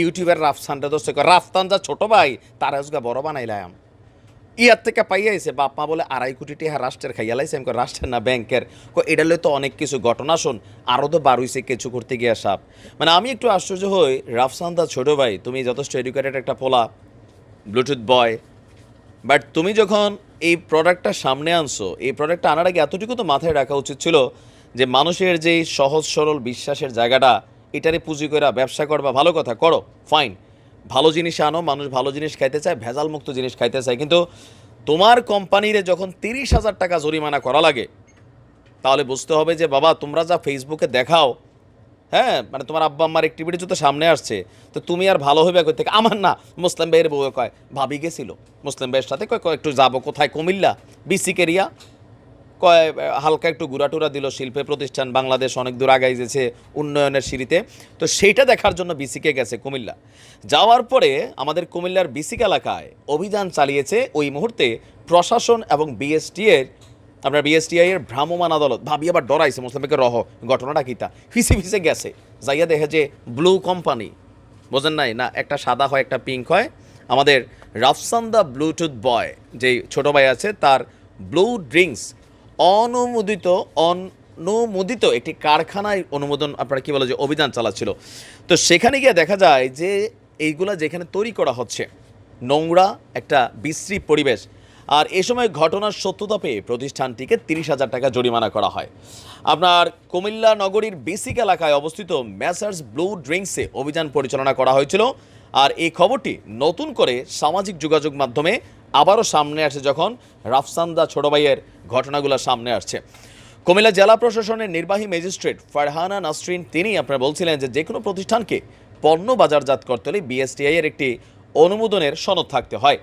ইউটিউবের রাফসানটা দোষ রাফতান যা ছোট ভাই, তারা আজকে বড় বানাইলাম। ইয়ার থেকে পাইয়াইছে বাপ মা বলে, আড়াই কোটি টাকা রাষ্ট্রের খাইয়া লাইছে। আমি রাষ্ট্রের না, ব্যাংকের। কো এটা লই তো অনেক কিছু ঘটনা শোন আরও তো বারুইছে কিছু করতে গিয়ে সাপ। মানে আমি একটু আশ্চর্য হই রাফসান দা ছোট ভাই, তুমি যথেষ্ট এডুকেটেড একটা পোলা ব্লুটুথ বয় বাট তুমি যখন এই প্রোডাক্টটা সামনে আনছো, এই প্রোডাক্টটা আনার আগে এতটুকু তো মাথায় রাখা উচিত ছিল যে মানুষের যেই সহজ সরল বিশ্বাসের জায়গাটা এটারে পুঁজি করে ব্যবসা করবা ভালো কথা করো ফাইন ভালো জিনিস আনো মানুষ ভালো জিনিস খাইতে চায় ভেজাল মুক্ত জিনিস খাইতে চায়। কিন্তু তোমার কোম্পানিরে যখন তিরিশ হাজার টাকা জরিমানা করা লাগে তাহলে বুঝতে হবে যে বাবা তোমরা যা ফেসবুকে দেখাও হ্যাঁ মানে তোমার আব্বা আম্মার অ্যাক্টিভিটি তো সামনে আসছে তো তুমি আর ভালো হইবে কই থেকে? আমার না মুসলিম ভাইয়ের বউ কয় ভাবি গেছিল মুসলিম ভাইয়ের সাথে কয় একটু যাব কোথায়? কুমিল্লা বিসিক এরিয়া কয় আহ, হালকা একটু ঘুরাটুরা দিল শিল্পে প্রতিষ্ঠান বাংলাদেশ অনেক দূর আগাই যেছে উন্নয়নের সিঁড়িতে। তো সেইটা দেখার জন্য বিসিকে গেছে কুমিল্লা। যাওয়ার পরে আমাদের কুমিল্লার বিসিক এলাকায় অভিযান চালিয়েছে ওই মুহূর্তে প্রশাসন এবং বিএসটি এর আপনার বিএসটিআই এর ভ্রাম্যমান আদালত। ভাবি আবার ডরাইছে মুসলিমকে রহ, ঘটনাটা কিতা ফিসে ফিসে গেছে। যাইয়া দেখে যে ব্লু কোম্পানি, বোঝেন নাই? না, একটা সাদা হয়, একটা পিঙ্ক হয়। আমাদের রাফসান দ্য ব্লুটুথ বয়, যেই ছোট ভাই আছে, তার ব্লু ড্রিঙ্কস অনুমোদিত অনুমোদিত একটি কারখানায় অনুমোদন, আপনারা কি বলে যে অভিযান চালাচ্ছিল। তো সেখানে গিয়ে দেখা যায় যে এইগুলা যেখানে তৈরি করা হচ্ছে, নোংরা একটা বিশ্রী পরিবেশ, আর এ সময় ঘটনার সত্যতা পেয়ে প্রতিষ্ঠানটিকে তিরিশ হাজার টাকা জরিমানা করা হয়। আপনার কুমিল্লা নগরীর বেসিক এলাকায় অবস্থিত ম্যাসার্স ব্লু ড্রিঙ্কসে অভিযান পরিচালনা করা হয়েছিল, আর এই খবরটি নতুন করে সামাজিক যোগাযোগ মাধ্যমে আবারও সামনে আসে যখন রাফসান্দা ছোট ভাইয়ের ঘটনাগুলো সামনে আসছে। কুমিল্লা জেলা প্রশাসনের নির্বাহী ম্যাজিস্ট্রেট ফারহানা নাসরিন তিনি আপনার বলছিলেন যে যে কোনো প্রতিষ্ঠানকে পণ্য বাজারজাত করতে হলে বিএসটিআই এর একটি অনুমোদনের সনদ থাকতে হয়।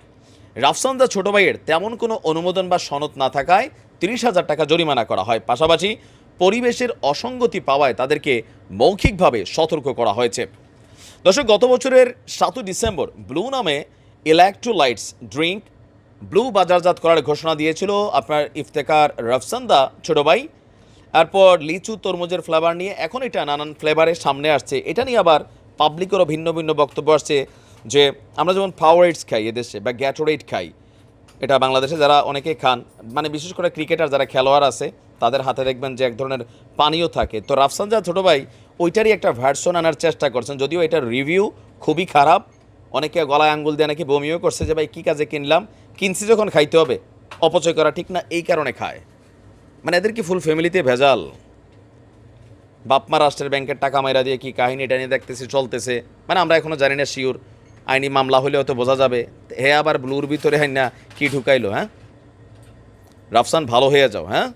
রাফসান্দা ছোট ভাইয়ের তেমন কোনো অনুমোদন বা সনদ না থাকায় তিরিশ হাজার টাকা জরিমানা করা হয়। পাশাপাশি পরিবেশের অসঙ্গতি পাওয়ায় তাদেরকে মৌখিকভাবে সতর্ক করা হয়েছে। দর্শক, গত বছরের সাতই ডিসেম্বর ব্লু নামে ইলেকট্রোলাইটস ড্রিঙ্ক ব্লু বাজারজাত করার ঘোষণা দিয়েছিল আপনার ইফতেকার রফসান্দা ছোট ভাই। এরপর লিচু তরমুজের ফ্লেভার নিয়ে এখন এটা নানান ফ্লেভারের সামনে আসছে। এটা নিয়ে আবার পাবলিকেরও ভিন্ন ভিন্ন বক্তব্য আসছে যে আমরা যেমন ফাওয়ারেটস খাই এদেশে বা গ্যাটোরেট খাই, এটা বাংলাদেশে যারা অনেকে খান মানে বিশেষ করে ক্রিকেটার যারা খেলোয়াড় আছে, তাদের হাতে দেখবেন যে এক ধরনের পানীয় থাকে। তো রাফসানজা ছোটো ভাই, ওইটারই একটা ভার্সন আনার চেষ্টা করছেন, যদিও এটার রিভিউ খুবই খারাপ। অনেকে গলায় আঙ্গুল দিয়ে নাকি বমিও করছে যে, ভাই, কী কাজে কিনলাম? কিনছি যখন খাইতে হবে, অপচয় করা ঠিক না, এই কারণে খায়। মানে এদের কি ফুল ফ্যামিলিতে ভেজাল? বাপমা রাষ্ট্রের ব্যাংকের টাকা মাইরা দিয়ে কি কাহিনী এটা নিয়ে দেখতেছি, চলতেছে? মানে আমরা এখনও জানি না শিওর আইনি মামলা হলে হয়তো বোঝা যাবে। হে আবার ব্লুর ভিতরে হ্যাঁ না কি ঢুকাইলো হ্যাঁ? রাফসান, ভালো হয়ে যাও হ্যাঁ?